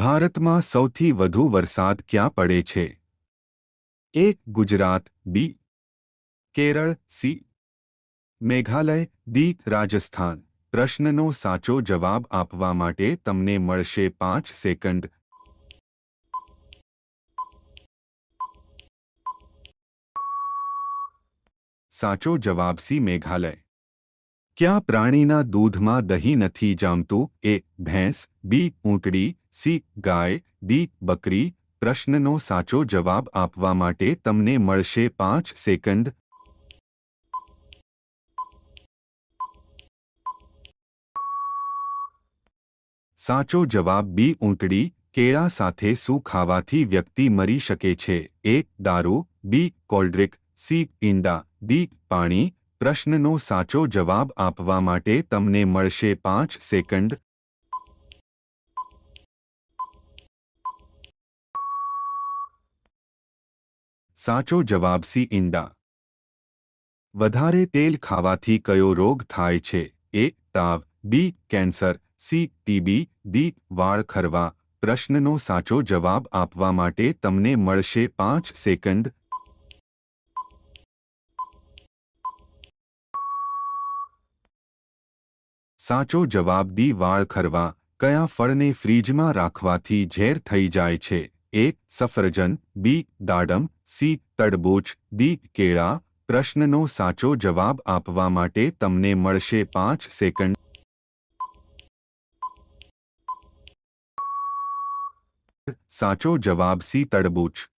भारत में સૌથી વધુ વરસાદ ક્યાં પડે છે એક Gujarat B Kerala C Meghalaya D Rajasthan પ્રશ્નનો સાચો જવાબ આપવા માટે તમને મળશે 5 સેકન્ડ સાચો જવાબ સી મેઘાલય ક્યાં પ્રાણીના દૂધમાં દહીં નથી જામતું એ ભેંસ બી ઊંટડી સી ગાય દી બકરી પ્રશ્નનો સાચો જવાબ આપવા માટે તમને મળશે પાંચ સેકન્ડ સાચો જવાબ બી ઊંટડી કેળા સાથે શું ખાવાથી વ્યક્તિ મરી શકે છે એ દારૂ બી કોલ્ડ્રિક સી ઈંડા દી પાણી પ્રશ્ન નો સાચો જવાબ આપવા માટે તમને મળશે 5 સેકન્ડ સાચો જવાબ સી ઇંડા વધારે તેલ ખાવાથી કયો રોગ થાય છે એ તાવ B cancer C TB D વાડ ખરવા પ્રશ્ન નો સાચો જવાબ આપવા માટે તમને મળશે 5 સેકન્ડ સાચો જવાબદી વાળ ખરવા કયા ફળને ફ્રીજમાં રાખવાથી ઝેર થઈ જાય છે એ સફરજન બી દાડમ સી તડબૂચ દી કેળા પ્રશ્નનો સાચો જવાબ આપવા માટે તમને મળશે પાંચ સેકન્ડ સાચો જવાબ સી તડબૂચ